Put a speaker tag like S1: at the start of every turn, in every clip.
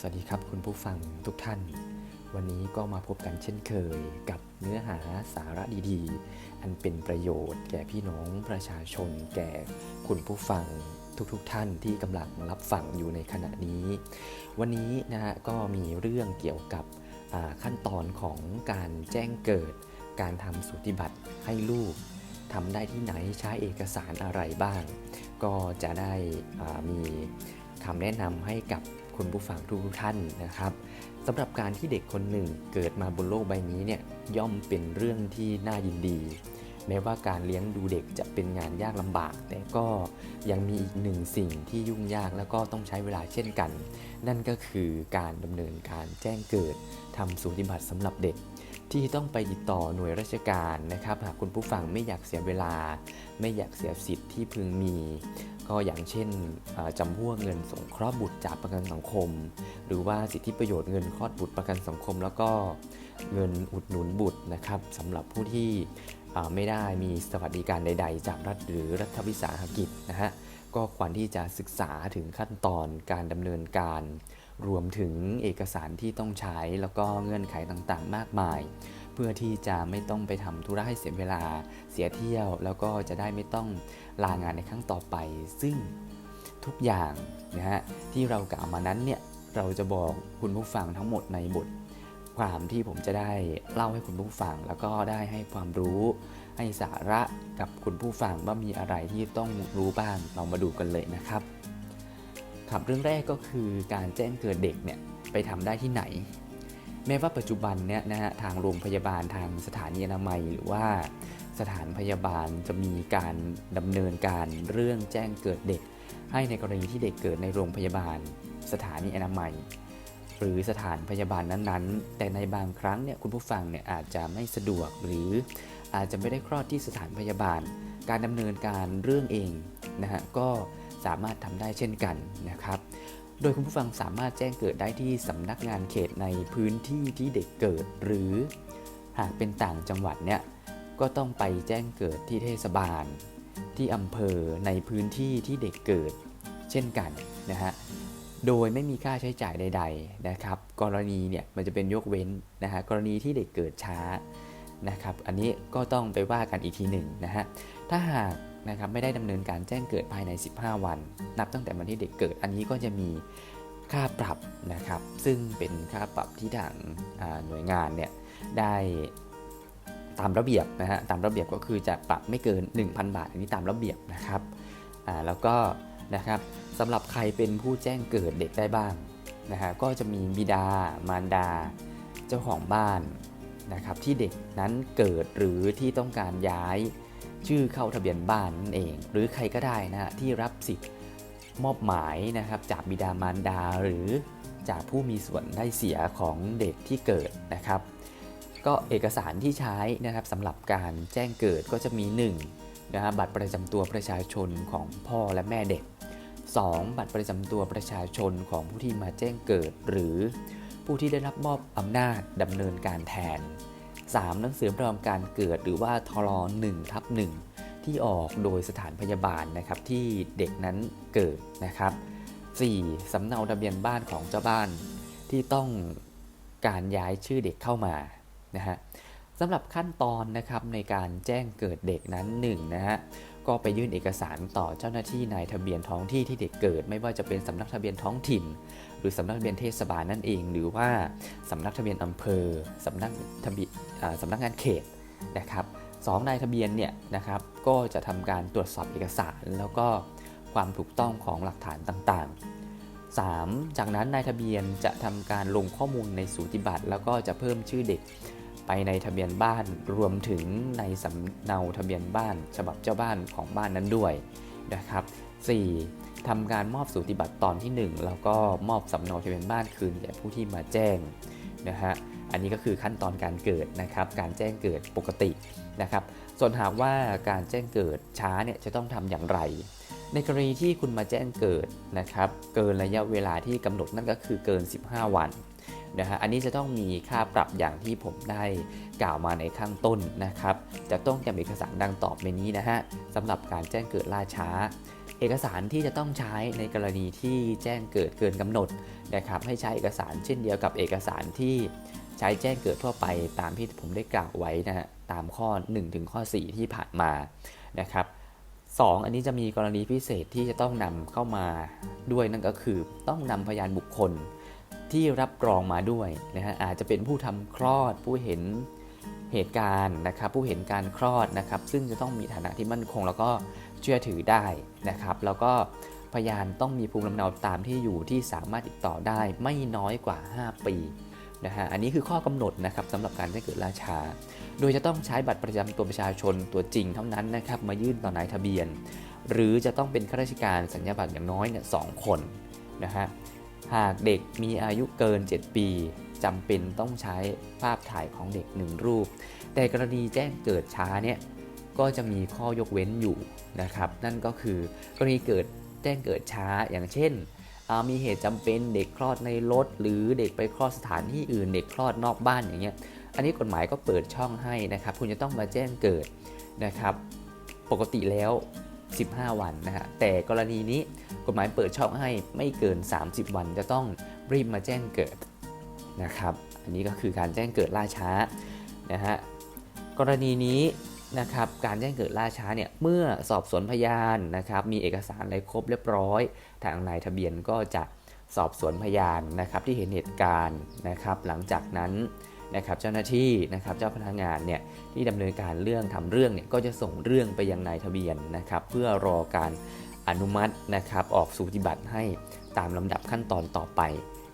S1: สวัสดีครับคุณผู้ฟังทุกท่าน วันนี้ก็มาพบกันเช่นเคยกับเนื้อหาสาระดีๆ อันเป็นประโยชน์แก่พี่น้องประชาชน แก่คุณผู้ฟังทุกๆทท่านที่กำลังรับฟังอยู่ในขณะนี้ วันนี้นะฮะก็มีเรื่องเกี่ยวกับขั้นตอนของการแจ้งเกิด การทำสูติบัตรให้ลูกทำได้ที่ไหนใช้เอกสารอะไรบ้าง ก็จะได้มีคำแนะนำให้กับ คุณผู้ฟังทุกท่านนะครับสำหรับการที่เด็กคนหนึ่งเกิดมาบนโลกใบนี้เนี่ยย่อมเป็นเรื่องที่น่ายินดี แม้ว่าการเลี้ยงดูเด็กจะเป็นงานยากลำบาก แต่ก็ยังมีอีกหนึ่งสิ่งที่ยุ่งยากแล้วก็ต้องใช้เวลาเช่นกัน นั่นก็คือการดำเนินการแจ้งเกิดทำสูติบัติสำหรับเด็ก ที่ต้องไปติดต่อหน่วยราชการนะครับ หากคุณผู้ฟังไม่อยากเสียเวลา ไม่อยากเสียสิทธิ์ที่พึงมี ก็อย่างเช่นจำพวกเงินสงเคราะห์บุตรจากประกันสังคม หรือว่าสิทธิประโยชน์เงินคลอดบุตรประกันสังคม แล้วก็เงินอุดหนุนบุตรนะครับสำหรับผู้ที่ไม่ได้มีสวัสดิการใด ๆ จากรัฐหรือรัฐวิสาหกิจนะฮะก็ควรที่จะศึกษาถึงขั้นตอนการดำเนินการ รวมถึงเอกสารที่ต้องใช้แล้วก็เงื่อนไขต่างๆ มากมาย เพื่อที่จะไม่ต้องไปทำธุระให้เสียเวลาเสียเที่ยว แล้วก็จะได้ไม่ต้องลางานในครั้งต่อไป ซึ่งทุกอย่างนะฮะที่เรากล่าวมานั้นเนี่ยเราจะบอกคุณผู้ฟังทั้งหมดในบทความที่ผมจะได้เล่าให้คุณผู้ฟัง แล้วก็ได้ให้ความรู้ให้สาระกับคุณผู้ฟังว่ามีอะไรที่ต้องรู้บ้างเรามาดูกันเลยนะครับ ครับเรื่องแรกก็คือการแจ้งเกิดเด็กเนี่ยไปทำได้ที่ไหน แม้ว่าปัจจุบันเนี่ยนะฮะทางโรงพยาบาลทางสถานีอนามัยหรือว่าสถานพยาบาลจะมีการดำเนินการเรื่องแจ้งเกิดเด็ก ให้ในกรณีที่เด็กเกิดในโรงพยาบาล สถานีอนามัย หรือสถานพยาบาลนั้นๆ แต่ในบางครั้งเนี่ยคุณผู้ฟังเนี่ยอาจจะไม่สะดวกหรืออาจจะไม่ได้คลอดที่สถานพยาบาล การดำเนินการเรื่องเองนะฮะก็ สามารถทำได้เช่นกันนะครับ โดยคุณผู้ฟังสามารถแจ้งเกิดได้ที่สำนักงานเขตในพื้นที่ที่เด็กเกิด หรือหากเป็นต่างจังหวัดเนี่ยก็ต้องไปแจ้งเกิดที่เทศบาล ที่อำเภอในพื้นที่ที่เด็กเกิด เช่นกันนะฮะโดยไม่มีค่าใช้จ่ายใด ๆนะครับ กรณีเนี่ยมันจะเป็นยกเว้นนะฮะกรณีที่เด็กเกิดช้านะครับ อันนี้ก็ต้องไปว่ากันอีกทีหนึ่งนะฮะถ้าหาก นะครับไม่ได้ดำเนินการแจ้งเกิดภายใน 15 วัน นับตั้งแต่วันที่เด็กเกิดอันนี้ก็จะมีค่าปรับนะครับ ซึ่งเป็นค่าปรับที่ทางหน่วยงานเนี่ยได้ตามระเบียบนะฮะตามระเบียบก็คือจะปรับไม่เกิน 1,000 บาท อันนี้ตามระเบียบนะครับอ่าแล้วก็นะครับสำหรับใครเป็นผู้แจ้งเกิดเด็กได้บ้างนะฮะก็จะมีบิดามารดาเจ้าของบ้านนะครับที่เด็กนั้นเกิดหรือที่ต้องการย้าย ชื่อเข้าทะเบียนบ้านนั่นเอง หรือใครก็ได้นะฮะที่รับสิทธิ์มอบหมายนะครับจากบิดามารดาหรือจากผู้มีส่วนได้เสียของเด็กที่เกิดนะครับ ก็เอกสารที่ใช้นะครับสำหรับการแจ้งเกิดก็จะมี 1 นะฮะบัตรประจำตัวประชาชนของพ่อและแม่เด็ก 2. บัตรประจำตัวประชาชนของผู้ที่มาแจ้งเกิด หรือผู้ที่ได้รับมอบอำนาจดำเนินการแทน 3. หนังสือรับรองการเกิดหรือว่าทร1ทับ1ที่ออกโดยสถานพยาบาลนะครับที่เด็กนั้นเกิดนะครับ 4. สำเนาทะเบียนบ้านของเจ้าบ้านที่ต้องการย้ายชื่อเด็กเข้ามานะฮะสำหรับขั้นตอนนะครับในการแจ้งเกิดเด็กนั้น1นะฮะก็ไปยื่นเอกสารต่อเจ้าหน้าที่นายทะเบียนท้องที่ที่เด็กเกิด ไม่ว่าจะเป็นสำนักทะเบียนท้องถิ่น รือสำนักทะเบียนเทศบาลนั่นเอง หรือว่าสำนักทะเบียนอำเภอสำนักทะเบียนสำนักงานเขตนะครับสองนายทะเบียนเนี่ยนะครับก็จะทำการตรวจสอบเอกสาร แล้วก็ความถูกต้องของหลักฐานต่างๆ 3. จากนั้นนายทะเบียนจะทำการลงข้อมูลในสูติบัตรแล้วก็จะเพิ่มชื่อเด็กไปในทะเบียนบ้านรวมถึงในสำเนาทะเบียนบ้าน ฉบับเจ้าบ้านของบ้านนั้นด้วยนะครับ 4. ทำการมอบสูติบัตรตอนที่ 1 แล้วก็มอบสำเนาทะเบียนบ้านคืนแก่ผู้ที่มาแจ้งนะฮะอันนี้ก็คือขั้นตอนการเกิดนะครับการแจ้งเกิดปกตินะครับ ส่วนหากว่าการแจ้งเกิดช้าเนี่ยจะต้องทำอย่างไร ในกรณีที่คุณมาแจ้งเกิดนะครับเกินระยะเวลาที่กำหนดนั่นก็คือเกิน 15 วันนะฮะอันนี้จะต้องมีค่าปรับอย่างที่ผมได้กล่าวมาในข้างต้นนะครับ จะต้องแกมเอกสารดังต่อไปนี้นะฮะสำหรับการแจ้งเกิดล่าช้า เอกสารที่จะต้องใช้ในกรณีที่แจ้งเกิดเกินกำหนดนะครับให้ใช้เอกสารเช่นเดียวกับเอกสารที่ใช้แจ้งเกิดทั่วไปตามที่ผมได้กล่าวไว้นะฮะตามข้อ 1 ถึงข้อ 4 ที่ผ่านมานะครับ2อันนี้จะมีกรณีพิเศษที่จะต้องนำเข้ามาด้วยนั่นก็คือต้องนำพยานบุคคลที่รับรองมาด้วยนะฮะอาจจะเป็นผู้ทำคลอดผู้เห็นเหตุการณ์นะครับผู้เห็นการคลอดนะครับซึ่งจะต้องมีฐานะที่มั่นคง แล้วก็ ชื่อถือได้นะครับแล้วก็พยานต้องมีภูมิลำเนาตามที่อยู่ที่สามารถติดต่อได้ไม่น้อยกว่า 5 ปีนะฮะอันนี้คือข้อกำหนดนะครับสำหรับการแจ้งเกิดล่าช้า โดยจะต้องใช้บัตรประจำตัวประชาชนตัวจริงเท่านั้นนะครับมายื่นต่อนายทะเบียน หรือจะต้องเป็นข้าราชการสัญญาบัตรอย่างน้อยเนี่ยสองคนนะฮะหากเด็กมีอายุเกิน 7 ปีจำเป็นต้องใช้ภาพถ่ายของเด็กหนึ่งรูป แต่กรณีแจ้งเกิดช้าเนี่ย ก็จะมีข้อยกเว้นอยู่นะครับ นั่นก็คือกรณีเกิดแจ้งเกิดช้าอย่างเช่น มีเหตุจำเป็นเด็กคลอดในรถ หรือเด็กไปคลอดสถานที่อื่น เด็กคลอดนอกบ้านอย่างเงี้ยอันนี้กฎหมายก็เปิดช่องให้นะครับ คุณจะต้องมาแจ้งเกิดนะครับ ปกติแล้ว 15 วันนะฮะแต่กรณีนี้กฎหมายเปิดช่องให้ไม่เกิน 30 วันจะต้องรีบมาแจ้งเกิดนะครับ อันนี้ก็คือการแจ้งเกิดล่าช้านะฮะกรณีนี้ นะครับการแจ้งเกิดล่าช้าเนี่ยเมื่อสอบสวนพยานนะครับมีเอกสารอะไรครบเรียบร้อย ทางนายทะเบียนก็จะสอบสวนพยานนะครับที่เห็นเหตุการณ์นะครับหลังจากนั้นนะครับเจ้าหน้าที่นะครับเจ้าพนักงานเนี่ยที่ดำเนินการเรื่องทำเรื่องเนี่ยก็จะส่งเรื่องไปยังนายทะเบียนนะครับเพื่อรอการอนุมัตินะครับออกสูติบัตรให้ตามลำดับขั้นตอนต่อไป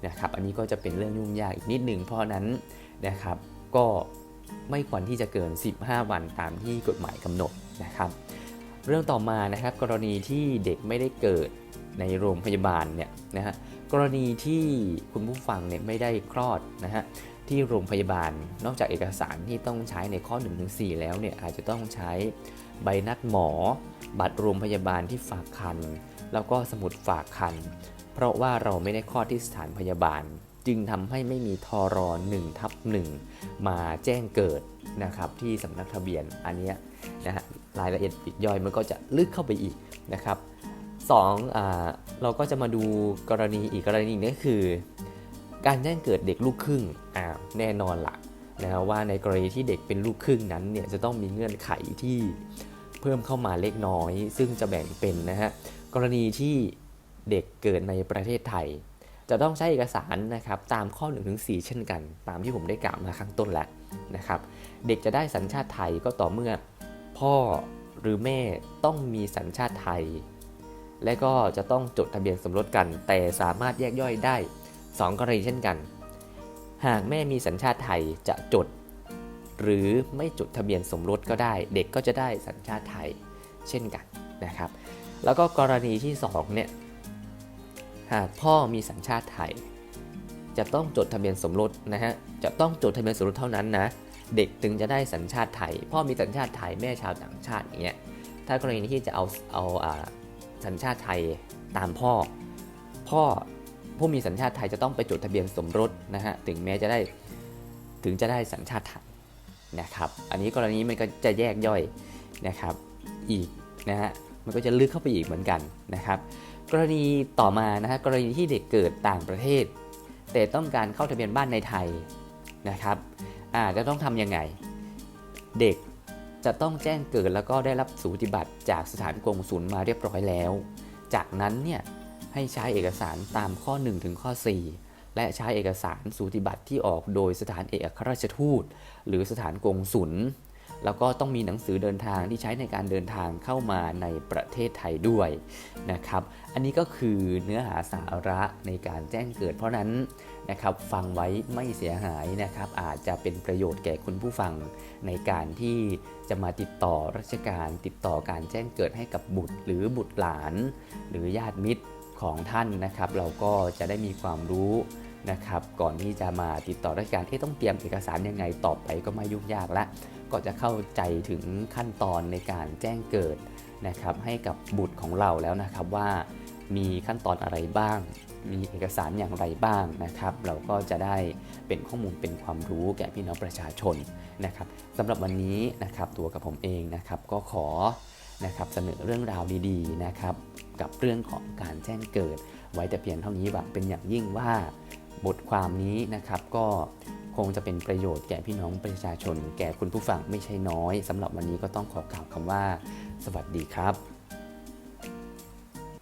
S1: นะครับอันนี้ก็จะเป็นเรื่องยุ่งยากอีกนิดหนึ่งเพราะฉะนั้นนะครับก็ ไม่ควรที่จะเกิน 15 วันตามที่กฎหมายกำหนดนะครับ เรื่องต่อมานะครับกรณีที่เด็กไม่ได้เกิดในโรงพยาบาลเนี่ยนะฮะกรณีที่คุณผู้ฟังเนี่ยไม่ได้คลอดนะฮะที่โรงพยาบาลนอกจากเอกสารที่ต้องใช้ในข้อ 1-4 แล้วเนี่ยอาจจะต้องใช้ใบนัดหมอ บัตรโรงพยาบาลที่ฝากคัน แล้วก็สมุดฝากคัน เพราะว่าเราไม่ได้คลอดที่สถานพยาบาล จึงทำให้ไม่มีทร1ทับ1มาแจ้งเกิดนะครับที่สำนักทะเบียนอันเนี้ยนะฮะรายละเอียดปลีกย่อยมันก็จะลึกเข้าไปอีกนะครับสองอาเราก็จะมาดูกรณีอีกกรณีหนึงก็คือ การแจ้งเกิดเด็กลูกครึ่งอ่าแน่นอนละนะว่าในกรณีที่เด็กเป็นลูกครึ่งนั้นเนี่ยจะต้องมีเงื่อนไขที่เพิ่มเข้ามาเล็กน้อย ซึ่งจะแบ่งเป็นนะฮะกรณีที่เด็กเกิดในประเทศไทย จะต้องใช้เอกสารนะครับตามข้อ1ถึง4เช่นกัน ตามที่ผมได้กล่าวมาข้างต้นแล้วนะครับ เด็กจะได้สัญชาติไทยก็ต่อเมื่อ พ่อหรือแม่ต้องมีสัญชาติไทย และก็จะต้องจดทะเบียนสมรสกัน แต่สามารถแยกย่อยได้ 2 กรณีเช่นกัน หากแม่มีสัญชาติไทยจะจด หรือไม่จดทะเบียนสมรสก็ได้ เด็กก็จะได้สัญชาติไทยเช่นกันนะครับ แล้วก็กรณีที่2เนี่ย หากพ่อมีสัญชาติไทย จะต้องจดทะเบียนสมรสนะฮะ จะต้องจดทะเบียนสมรสเท่านั้นนะ เด็กถึงจะได้สัญชาติไทย พ่อมีสัญชาติไทยแม่ชาวต่างชาติอย่างเงี้ย ถ้ากรณีที่จะเอาเอาอ่าสัญชาติไทยตามพ่อ พ่อผู้มีสัญชาติไทยจะต้องไปจดทะเบียนสมรสนะฮะ ถึงแม้จะได้ถึงจะได้สัญชาติไทยนะครับ อันนี้กรณีมันก็จะแยกย่อยนะครับ อีกนะฮะ มันก็จะลึกเข้าไปอีกเหมือนกันนะครับ กรณีต่อมานะฮะกรณีที่เด็กเกิดต่างประเทศ แต่ต้องการเข้าทะเบียนบ้านในไทยนะครับอาจะต้องทำยังไง เด็กจะต้องแจ้งเกิดแล้วก็ได้รับสูติบัตรจากสถานกงสุลมาเรียบร้อยแล้ว จากนั้นเนี่ยให้ใช้เอกสารตามข้อ 1 ถึงข้อ 4 และใช้เอกสารสูติบัตรที่ออกโดยสถานเอกอัครราชทูต หรือสถานกงสุล แล้วก็ต้องมีหนังสือเดินทางที่ใช้ในการเดินทางเข้ามาในประเทศไทยด้วยนะครับ อันนี้ก็คือเนื้อหาสาระในการแจ้งเกิด เพราะนั้นนะครับฟังไว้ไม่เสียหายนะครับ อาจจะเป็นประโยชน์แก่คุณผู้ฟังในการที่จะมาติดต่อราชการติดต่อการแจ้งเกิดให้กับบุตร หรือบุตรหลาน หรือญาติมิตรของท่านนะครับ เราก็จะได้มีความรู้ นะครับก่อนที่จะมาติดต่อราชการเอ๊ะต้องเตรียมเอกสารยังไงต่อไปก็ไม่ยุ่งยากละก็จะเข้าใจถึงขั้นตอนในการแจ้งเกิดนะครับให้กับบุตรของเราแล้วนะครับว่ามีขั้นตอนอะไรบ้าง มีเอกสารอย่างไรบ้างนะครับ เราก็จะได้เป็นข้อมูลเป็นความรู้แก่พี่น้องประชาชนนะครับสำหรับวันนี้นะครับตัวกับผมเองนะครับก็ขอนะครับเสนอเรื่องราวดีๆนะครับกับเรื่องของการแจ้งเกิด ไว้แต่เพียงเท่านี้หวังเป็นอย่างยิ่งว่า บทความนี้นะครับก็คงจะเป็นประโยชน์แก่พี่น้องประชาชน แก่คุณผู้ฟังไม่ใช่น้อยสำหรับวันนี้ก็ต้องขอกล่าวคำว่า สวัสดีครับ